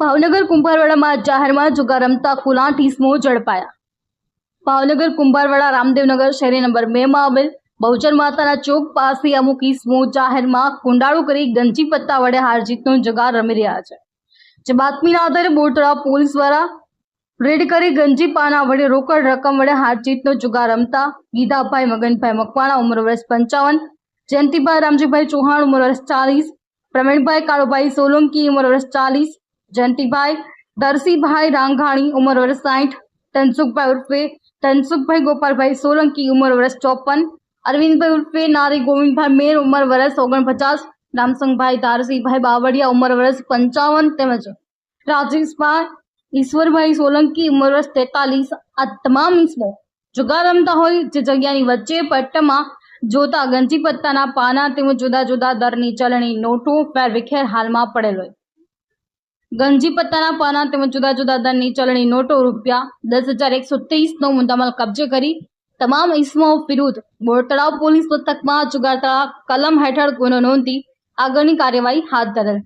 ભાવનગર કુંભારવાડામાં જાહેરમાં જુગાર રમતા ખુલા ટીસમો ઝડપાયા. ભાવનગર કુંભારવાડા રામદેવનગર શહેરી નંબર બે માં આવેલ બહુચર માતાના ચોક પાસે અમુક ઈસમો જાહેરમાં કુંડાળું કરી ગંજી પત્તા વડે હારજીતનો જુગાર રમી રહ્યા છે. જે બાતમીના આધારે બોટરા પોલીસ દ્વારા રેડ કરી ગંજી પાના વડે રોકડ રકમ વડે હારજીતનો જુગાર રમતા ગીધાભાઈ મગનભાઈ મકવાણા, ઉંમર વર્ષ પંચાવન, જયંતિભાઈ, રામજીભાઈ ચૌહાણ, ઉંમર વર્ષ ચાલીસ, પ્રવીણભાઈ કાળુભાઈ સોલંકી, ઉંમર વર્ષ ચાલીસ જયંતિભાઈ, દરસીભાઈ રાંઘાણી, ઉંમર વર્ષ સાઠ ધનસુખભાઈ ઉર્ફે ધનસુખભાઈ ગોપાલભાઈ સોલંકી, ઉંમર વર્ષ ચોપન, અરવિંદભાઈ ઉર્ફે નારી ગોવિંદભાઈ મેર, ઉંમર વર્ષ ઓગણપચાસ, રામસંગભાઈ તારસીભાઈ બાવળિયા, ઉંમર વર્ષ પંચાવન તેમજ રાજેશભાઈ, ઈશ્વરભાઈ સોલંકી, ઉંમર વર્ષ તેતાલીસ. આ તમામ ઇસમો જુગાર રમતા હોય જે જગ્યાની વચ્ચે પટ્ટમાં જોતા ગંજી પત્તાના પાના તેમજ જુદા જુદા દરની ચલણી નોટો વેરવિખેર હાલમાં પડેલ હોય. ગંજી પત્તાના પાના તેમજ જુદા જુદા દરની ચલણી નોટો રૂપિયા દસ હજાર એકસો તેઈસનો મુદ્દામાલ કબજે કરી તમામ ઇસમાઓ વિરુદ્ધ બોરતળાવ પોલીસ મથકમાં જુગારતળા કલમ હેઠળ ગુનો નોંધી આગળની કાર્યવાહી હાથ ધરેલ.